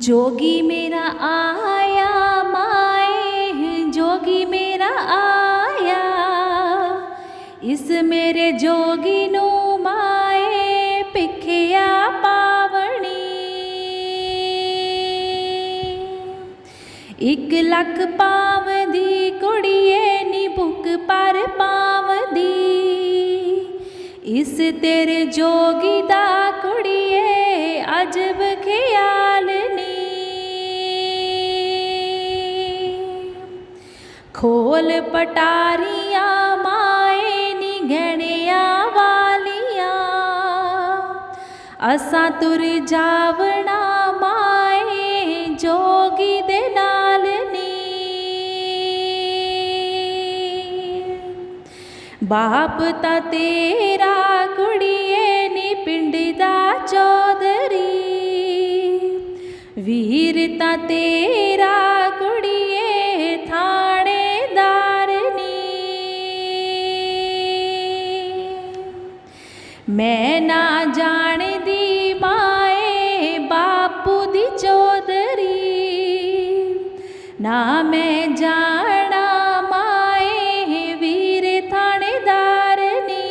जोगी मेरा आया माए जोगी मेरा आया ਇਸ ਮੇਰੇ ਜੋਗੀ ਨੂੰ ਮਾਏ ਭਿਖਿਆ ਪਾਵਣੀ ਇੱਕ ਲੱਖ ਪਾਵਦੀ ਕੁੜੀਏ ਨੀ ਭੁੱਖ ਪਰ ਪਾਵਦੀ ਇਸ ਤੇਰੇ ਜੋਗੀ ਦਾ ਕੁੜੀਏ ਅਜਬ ਖਿਆਲ ਖੋਲ ਪਟਾਰੀਆਂ, ਮਾਏ ਨੀ ਗਹਿਣਿਆਂ ਵਾਲੀਆਂ। ਅਸਾਂ ਤੁਰ ਜਾਵਣਾ, ਮਾਏ ਜੋਗੀ ਦੇ ਨਾਲ ਨੀ। ਬਾਪ ਤਾਂ ਤੇਰਾ ਕੁੜੀਏ ਨੀ, ਪਿੰਡ ਦਾ ਚੌਧਰੀ। ਵੀਰ ਤਾਂ ਤੇਰਾ ਮੈਂ ਨਾ ਜਾਣਦੀ ਮਾਏ ਬਾਪੂ ਦੀ ਚੌਧਰੀ। ਨਾ ਮੈਂ ਜਾਣਾ ਮਾਏ ਵੀਰ ਥਾਣੇਦਾਰ ਨੀ।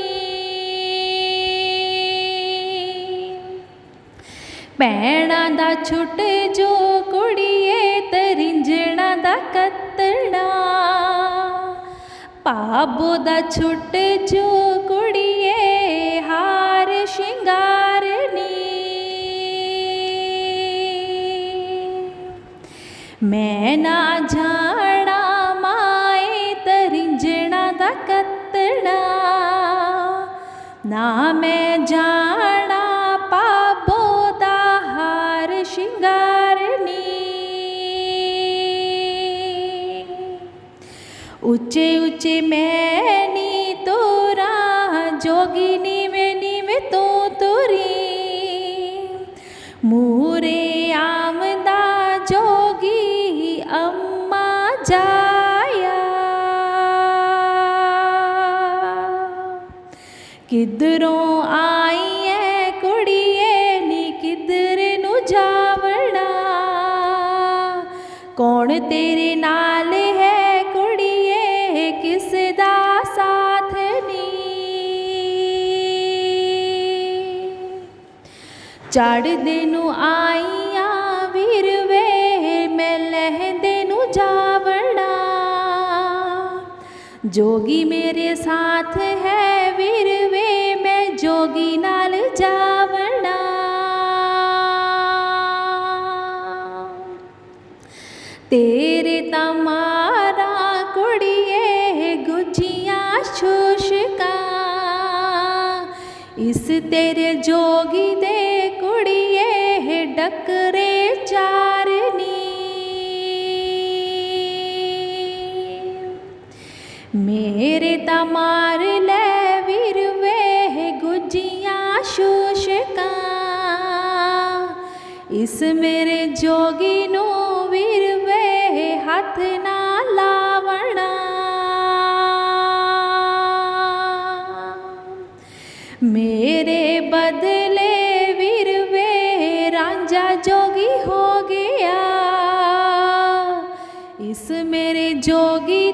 ਭੈਣਾਂ ਦਾ ਛੁੱਟ ਜੋ ਕੁੜੀਏ ਤਰਿੰਜਣਾ ਦਾ ਕੱਤਣਾ। ਪਾਬੋ ਦਾ ਛੁੱਟ ਜੋ ਕੁੜੀ ਹਾਰ ਸ਼ਿੰਗਾਰਨੀ ਮੈਂ ਨਾ ਜਾਣਾ ਮਾਏ ਤਰਿੰਜਣਾ ਦਾ ਕੱਤਣਾ ਨਾ ਮੈਂ ਜਾਣਾ ਪਾਬੋ ਦਾ ਹਾਰ ਸ਼ਿੰਗਾਰਨੀ ਉੱਚੇ ਉੱਚੇ ਮੈਂ ਕਿਧਰੋਂ ਆਈ ਐ ਕੁੜੀਏ, ਨੀ ਕਿਧਰ ਨੂੰ ਜਾਵਣਾ? ਕੌਣ ਤੇਰੇ ਨਾਲ ਹੈ ਕੁੜੀਏ, ਕਿਸ ਦਾ ਸਾਥ ਨੀ? ਚੜ੍ਹਦੇ ਨੂੰ ਆਈਆਂ ਵੀਰ ਵੇ, ਮੈਂ ਲਹਿੰਦੇ ਨੂੰ ਜਾਵਣਾ। ਜੋਗੀ ਮੇਰੇ ਸਾਥ ਹੈ ਤੇਰੇ ਤਾਂ ਮਾਰਾ ਕੁੜੀਏ ਗੁੱਜੀਆਂ ਸ਼ੂਸ਼ਕਾਂ। ਇਸ ਤੇਰੇ ਜੋਗੀ ਦੇ ਕੁੜੀਏ ਡਕਰੇ ਚਾਰਨੀ। ਮੇਰੇ ਤਾਂ ਮਾਰ ਲੈ ਵੀਰ ਵੇ ਗੁੱਜੀਆਂ ਸ਼ੂਸ਼ਕਾਂ। ਇਸ ਮੇਰੇ ਜੋਗੀ ਨੂੰ ਵੇ ਹੱਥ ਨਾ ਲਾਵਣਾ ਮੇਰੇ ਬਦਲੇ ਵੀਰ ਵੇ ਰਾਂਝਾ ਜੋਗੀ ਹੋ ਗਿਆ ਇਸ ਮੇਰੇ ਜੋਗੀ